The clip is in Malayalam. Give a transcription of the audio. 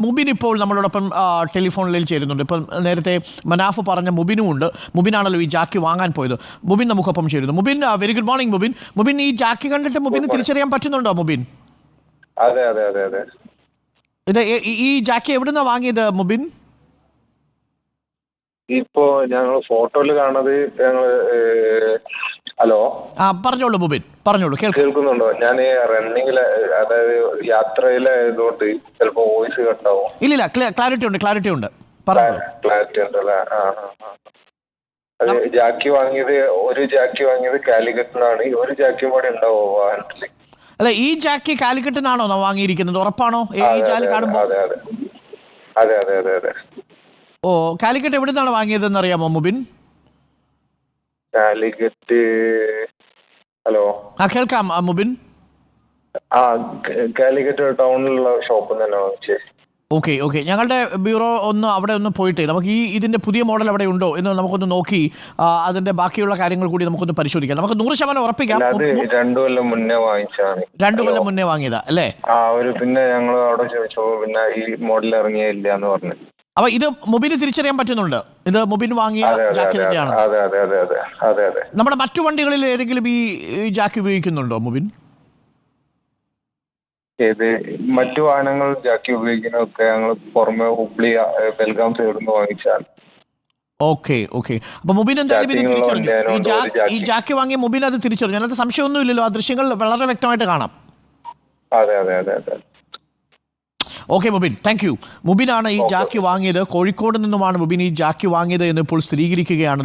മുബിൻ ഇപ്പോൾ നമ്മളോടൊപ്പം ടെലിഫോണിൽ ചേരുന്നുണ്ട്. ഇപ്പം നേരത്തെ മനാഫ് പറഞ്ഞ മുബിനും ഉണ്ട് മുബിനാണല്ലോ ഈ ജാക്കി വാങ്ങാൻ പോയത്. മുബിൻ നമുക്കൊപ്പം ചേരുന്നു. Mubin very good morning Mubin. Mubin ഈ ജാക്കി കണ്ടിട്ട് മുബിന് തിരിച്ചറിയാൻ പറ്റുന്നുണ്ടോ മുബിൻ? അതെ അതെ അതെ അതെ. ഇത് ഈ- ജാക്കി എവിടുന്നാ വാങ്ങിയത് മുബിൻ? ഇപ്പോ ഞങ്ങൾ ഫോട്ടോയിൽ കാണുന്നത് ഞങ്ങൾ ഹലോ? ആ പറഞ്ഞോളൂ മുബിൻ. പറഞ്ഞോളൂ കേൾക്കുന്നുണ്ടോ? ഞാൻ റണ്ണിങ്ങിലെ അതായത് യാത്രയിലായതുകൊണ്ട് ചിലപ്പോ വോയിസ് കട്ടാവും. ഇല്ലില്ല ക്ലാരിറ്റി ഉണ്ട് ക്ലാരിറ്റി ഉണ്ട്. ക്ലാരിറ്റി ഉണ്ടല്ലേ? ആ അതെ ജാക്കി വാങ്ങിയത് ഒരു ജാക്കി വാങ്ങിയത് കാലിക്കറ്റിനാണ് ഒരു ജാക്കി കൂടെ ഉണ്ടാവോ വാഹനത്തിൽ? അല്ല ഈ ജാക്കി കാലിക്കറ്റിൽ നിന്നാണോ വാങ്ങിയിരിക്കുന്നത്? ഉറപ്പാണോ? ഈ ജാലി കാണുമ്പോൾ അതെ അതെ. അതെ അതെ അതെ അതെ. ഓ കാലിക്കറ്റ് എവിടെ നിന്നാണ് വാങ്ങിയതെന്ന് അറിയാമോ മുബിൻ? കാലിക്കറ്റ് ഹലോ? ആ കേൾക്കാം ആ, മുബിൻ. ആ ക- കാലിക്കറ്റ് ടൗണിലുള്ള ഷോപ്പിൽ തന്നെ വാങ്ങിച്ചേ ഓക്കെ ഓക്കെ. ഞങ്ങളുടെ ബ്യൂറോ ഒന്ന് അവിടെ ഒന്ന് പോയിട്ട് നമുക്ക് ഈ ഇതിന്റെ പുതിയ മോഡൽ അവിടെ ഉണ്ടോ എന്ന് നമുക്കൊന്ന് നോക്കി ആ, അതിന്റെ ബാക്കിയുള്ള കാര്യങ്ങൾ കൂടി നമുക്കൊന്ന് പരിശോധിക്കാം. നമുക്ക് നൂറ് ശതമാനം ഉറപ്പിക്കാം. അല്ല, അത് രണ്ടു കൊല്ലം മുന്നേ വാങ്ങിച്ചാണ് രണ്ടു കൊല്ലം മുന്നേ വാങ്ങിയതാ അല്ലേ? ആ ഒരു പിന്നെ ഞങ്ങൾ അവിടെ ചോദിച്ചു പിന്നെ ഈ മോഡൽ ഇറങ്ങിയില്ല എന്ന് പറഞ്ഞു. അപ്പൊ ഇത് മൊബിന് തിരിച്ചറിയാൻ പറ്റുന്നുണ്ട്. ഇത് മൊബിൻ വാങ്ങിയ അതെ നമ്മുടെ മറ്റു വണ്ടികളിൽ ഏതെങ്കിലും ഈ ജാക്ക് ഉപയോഗിക്കുന്നുണ്ടോ മൊബിൻ? ഏത് മറ്റു വാഹനങ്ങൾ ജാക്കി ഉപയോഗിക്കുന്നതൊക്കെ ഞങ്ങൾ പുറമെ ഹുബ്ലി ബെൽഗാം സൈഡിൽ നിന്ന് വാങ്ങിച്ചാണ്. Okay okay. അപ്പൊ മുബിൻ എന്തായാലും ഈ ജാക്കി. വാങ്ങിയ മുബിൻ അത് തിരിച്ചറിഞ്ഞു. അതിനകത്ത് സംശയമൊന്നുമില്ലല്ലോ. ആ ദൃശ്യങ്ങൾ വളരെ വ്യക്തമായിട്ട് കാണാം. അതെ അതെ അതെ അതെ. ഓക്കെ മുബിൻ താങ്ക് യു മുബിനാണ് ഈ ജാക്കി വാങ്ങിയത്. കോഴിക്കോട് നിന്നുമാണ് മുബിൻ ഈ ജാക്കി വാങ്ങിയത് എന്ന് ഇപ്പോൾ സ്ഥിരീകരിക്കുകയാണ്.